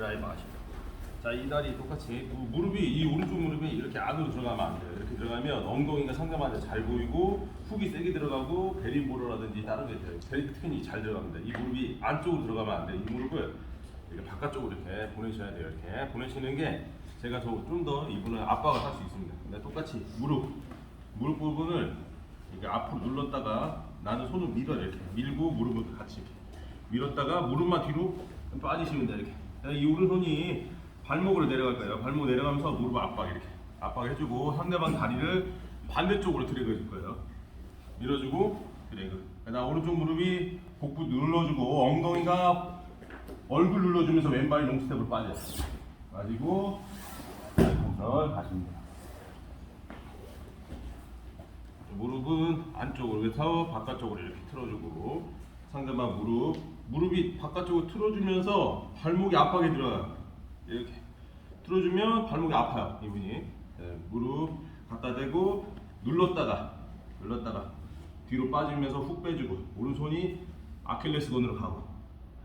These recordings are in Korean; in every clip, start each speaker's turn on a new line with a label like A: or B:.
A: 베라이 마십니다. 자, 이 다리 똑같이 무- 무릎이 이 오른쪽 무릎이 이렇게 안으로 들어가면 안 돼요. 이렇게 들어가면 엉덩이가 상대방한테 잘 보이고 훅이 세게 들어가고 베리보로라든지 다른 게 돼요. 베리 특히 잘 들어갑니다. 이 무릎이 안쪽으로 들어가면 안 돼요. 이 무릎을 이렇게 바깥쪽으로 이렇게 보내셔야 돼요. 이렇게 보내시는 게 제가 좀 더 이분은 압박을 할 수 있습니다. 근데 똑같이 무릎 무릎 부분을 이렇게 앞으로 눌렀다가 나는 손을 밀어 이렇게 밀고 무릎을 같이 밀었다가 무릎만 뒤로 빠지시면 돼요 이렇게 이 오른손이 발목으로 내려갈 거예요. 발목 내려가면서 무릎 압박 이렇게 압박 해주고 상대방 다리를 반대쪽으로 드래그 해줄 거예요. 밀어주고 드래그. 그다음 오른쪽 무릎이 복부 눌러주고 엉덩이가 얼굴 눌러주면서 왼발이 롱스텝으로 빠져요. 컨트롤 가시면 돼요 무릎은 안쪽으로 해서 바깥쪽으로 이렇게 틀어주고 상대방 무릎 무릎이 바깥쪽으로 틀어주면서 발목이 압박에 들어가요. 이렇게. 틀어주면 발목이 아파요 이분이. 네, 무릎 갖다 대고 눌렀다가 눌렀다가 뒤로 빠지면서 훅 빼주고 오른손이 아킬레스건으로 가고.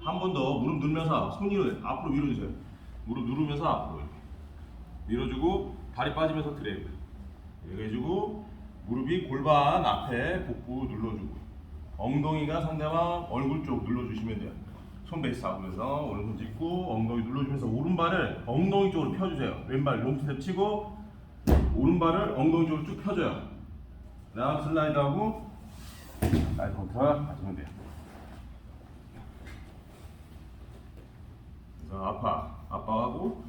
A: 한 번 더 무릎 누르면서 손이 앞으로 밀어주세요. 무릎 누르면서 앞으로 이렇게. 밀어주고 다리 빠지면서 드래그. 이렇게 해주고 무릎이 골반 앞에 복부 눌러주고 엉덩이가 상대방 얼굴 쪽 눌러주시면 돼요. 손 베이스 잡으면서 오른손 짚고 엉덩이 눌러주면서 오른발을 엉덩이 쪽으로 펴주세요. 왼발 롱스텝 치고 오른발을 엉덩이 쪽으로 쭉 펴줘요. 그 다음 슬라이드하고 슬라이드 컨트롤 하시면 돼요. 그래서 아파. 아파하고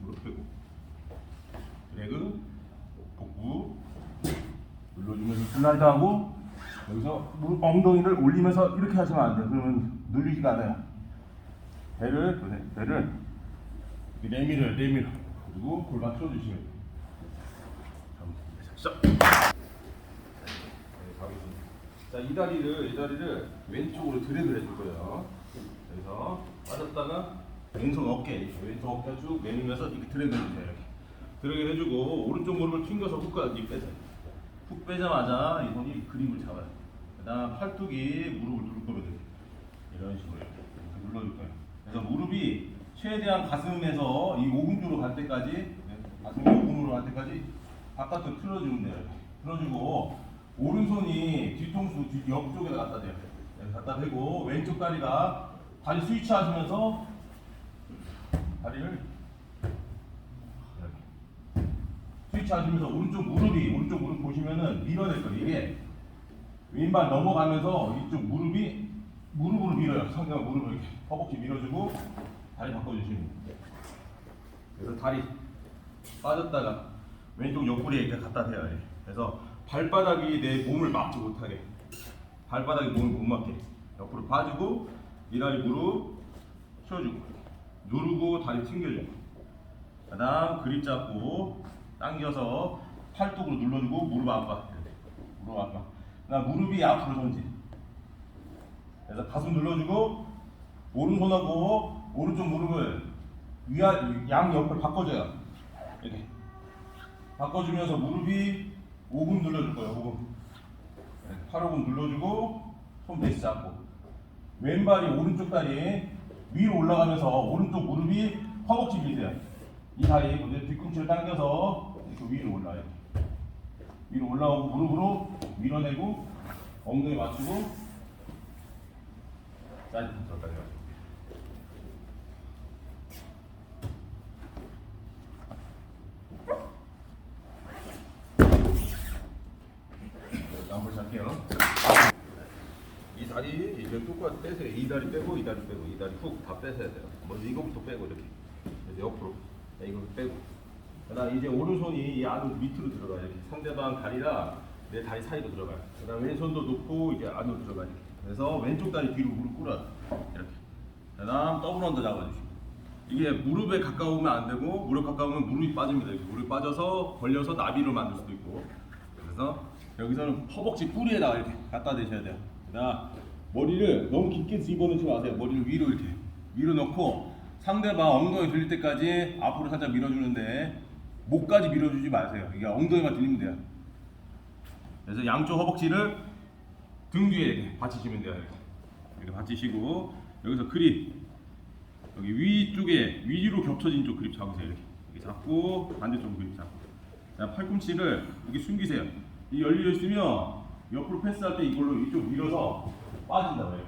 A: 무릎 펴고. 드래그 복부 눌러주면서 슬라이드하고 여기서 엉덩이를 올리면서 이렇게 하시면 안 돼요. 그러면 눌리지가 않아요. 배를 네, 배를 내밀어요. 내밀어. 그리고 골반 틀어주시면 돼요. 시작. 네. 자, 이 다리를 이 다리를 왼쪽으로 드래그를 해줄 거예요. 여기서 빠졌다가 왼손 어깨, 왼손 어깨 쭉 내밀면서 이렇게 드래그 해주세요. 이렇게. 드래그 해주고 오른쪽 무릎을 튕겨서 훅까지 빼세요. 훅 빼자마자 이 손이 그립을 잡아요. 그다음 팔뚝이 무릎을 누를 돼요. 이런 식으로 이렇게 눌러줄 거예요. 그래서 무릎이 최대한 가슴에서 이 오금주로 갈 때까지 네, 가슴이 오금으로 갈 때까지 바깥으로 틀어주면 돼요. 틀어주고 오른손이 뒤통수 뒤 옆쪽에 갖다 대요. 네, 갖다 대고 왼쪽 다리가 다리 스위치 하시면서 다리를 스위치 하시면서 오른쪽 무릎이 오른쪽 무릎 보시면은 밀어낼 거예요. 이게 왼발 넘어가면서 이쪽 무릎이 무릎으로 밀어요. 상대방 무릎을 이렇게 허벅지 밀어주고 다리 바꿔주시면 돼요. 그래서 다리 빠졌다가 왼쪽 옆구리에 이렇게 갖다 대요. 이렇게. 그래서 발바닥이 내 몸을 막지 못하게 발바닥이 몸을 못 막게 옆으로 빠지고 이 다리 무릎 쉬어주고 누르고 다리 튕겨주고 그다음 그립 잡고 당겨서 팔뚝으로 눌러주고 무릎 압박. 무릎 압박 그다음 무릎이 앞으로 전진 그래서 가슴 눌러주고 오른손하고 오른쪽 무릎을 위아 양 옆을 바꿔줘요. 이렇게. 바꿔주면서 무릎이 5분 눌러줄 거예요 5분 네, 팔 5분 눌러주고 손 베이스 잡고. 왼발이 오른쪽 다리 위로 올라가면서 오른쪽 무릎이 허벅지 밑에요. 이 다리 뒤꿈치를 당겨서 이렇게 위로 올라요 위로 올라오고 무릎으로 밀어내고 엉덩이 맞추고 사이드 한번 할게요. 이 다리 이제 똑같이 빼세요. 이 다리 빼고 이 다리 빼고 이 다리 훅 다 빼셔야 돼요. 먼저 이거부터 빼고 이렇게 옆으로 네, 이거 빼고. 그다음 이제 오른손이 이 안으로 밑으로 들어가요. 이렇게 상대방 다리랑 내 다리 사이로 들어가요. 그다음 왼손도 놓고 이제 안으로 들어가요. 그래서 왼쪽 다리 뒤로 무릎 꿇어요. 이렇게. 그다음 더블 언더 잡아주시고. 이게 무릎에 가까우면 안 되고 무릎 가까우면 무릎이 빠집니다. 이렇게 무릎 빠져서 걸려서 나비를 만들 수도 있고. 그래서 여기서는 허벅지 뿌리에다가 이렇게 갖다 대셔야 돼요. 그다음 머리를 너무 깊게 집어넣지 마세요. 머리를 위로 이렇게 위로 넣고 상대방 엉덩이 들릴 때까지 앞으로 살짝 밀어주는데 목까지 밀어주지 마세요. 이게 엉덩이만 들리면 돼요. 그래서 양쪽 허벅지를 등 뒤에 이렇게 받치시면 돼요. 이렇게, 이렇게 받치시고 여기서 그립 여기 위쪽에 위로 겹쳐진 쪽 그립 잡으세요. 이렇게, 이렇게 잡고 반대쪽 그립 잡고. 자, 팔꿈치를 여기 숨기세요. 이 열려 있으면 옆으로 패스할 때 이걸로 이쪽 밀어서 빠진다고 해요.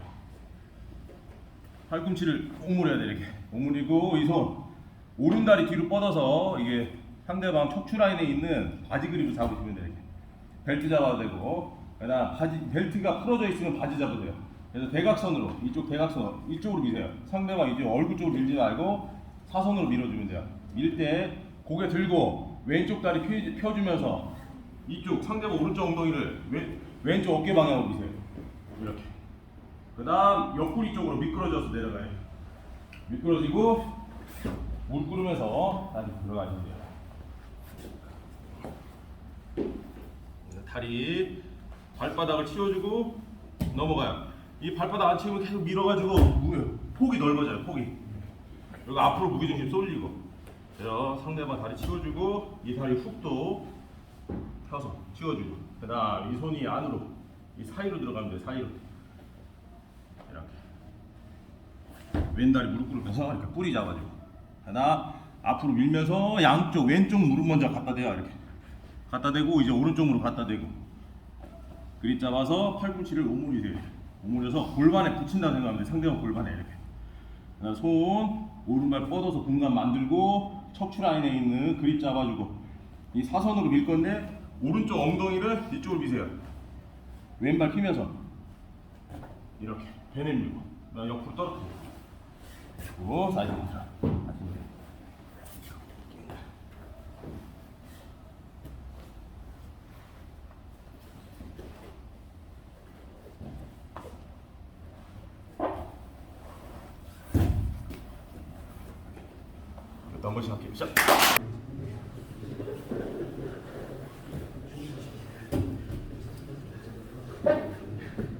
A: 팔꿈치를 오므려야 돼 이렇게. 오므리고 이 손 오른다리 뒤로 뻗어서 이게 상대방 척추 라인에 있는 바지 그립을 잡으시면 돼요. 이렇게. 벨트 잡아도 되고 그다음 바지 벨트가 풀어져 있으면 바지 돼요. 그래서 대각선으로 이쪽 대각선 이쪽으로 미세요. 상대방 이제 얼굴 쪽으로 밀지 말고 사선으로 밀어주면 돼요. 밀 때 고개 들고 왼쪽 다리 펴, 펴주면서 이쪽 상대방 오른쪽 엉덩이를 왼, 왼쪽 어깨 방향으로 미세요. 이렇게. 그다음 옆구리 쪽으로 미끄러져서 내려가요. 미끄러지고 물 끓으면서 다시 들어가시면 돼요. 다리 발바닥을 치워주고 넘어가요. 이 발바닥 안 치우면 계속 밀어가지고 무- 폭이 넓어져요. 폭이 여기 앞으로 무게중심 쏠리고 그래서 상대방 다리 치워주고 이 다리 훅도 펴서 치워주고 그 다음 이 손이 안으로 이 사이로 들어가면 돼요. 사이로 이렇게 왼다리 무릎 꿇으면서 이렇게 뿌리 잡아주고 하나 앞으로 밀면서 양쪽 왼쪽 무릎 먼저 갖다 대요 이렇게 갖다 대고 이제 오른쪽 무릎 갖다 대고. 그립 잡아서 팔꿈치를 오므리세요. 오므려서 골반에 붙인다고 생각하면 상대방 골반에 이렇게. 손 오른발 뻗어서 공간 만들고 척추 라인에 있는 그립 잡아주고. 이 사선으로 밀 건데 오른쪽 엉덩이를 이쪽으로 미세요. 왼발 피면서. 이렇게. 배내 밀고. 그다음 옆으로 떨어뜨려 그리고 사이드 밀어 다시 밀어 몇 번씩 할게요 시작